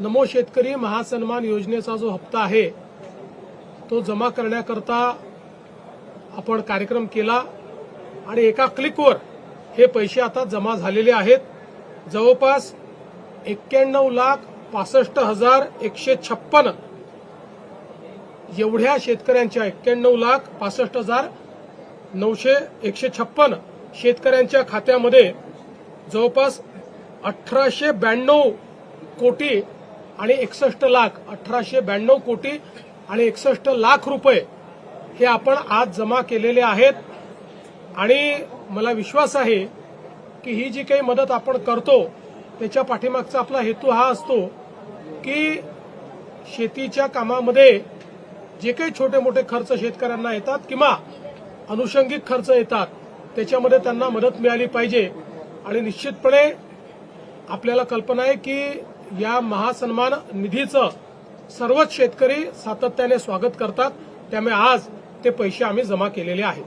नमो शेतकरी महासन्मान योजनेचा जो हप्ता आहे तो जमा करण्याकरता आपण कार्यक्रम केला आणि एका क्लिकवर हे पैसे आता जमा झालेले आहेत. जवळपास एक्क्याण्णव लाख पासष्ट हजार एकशे छप्पन एवढ्या शेतकऱ्यांच्या एक्क्याण्णव लाख पासष्ट हजार नऊशे एकशे छप्पन शेतकऱ्यांच्या खात्यामध्ये जवळपास अठराशे ब्याण्णव कोटी आणि एकसष्ट लाख अठराशे ब्याण्णव कोटी आणि एकसष्ट लाख रुपये हे आपण आज जमा केलेले आहेत. आणि मला विश्वास आहे की ही जी काही मदत आपण करतो त्याच्या पाठीमागचा आपला हेतू हा असतो की शेतीच्या कामामध्ये जे काही छोटे मोठे खर्च शेतकऱ्यांना येतात किंवा अनुषंगिक खर्च येतात त्याच्यामध्ये त्यांना मदत मिळाली पाहिजे. आणि निश्चितपणे आपल्याला कल्पना आहे की या महासन्मान निधीचं सर्वच शेतकरी सातत्याने स्वागत करतात. त्यामुळे आज ते पैसे आम्ही जमा केलेले आहेत.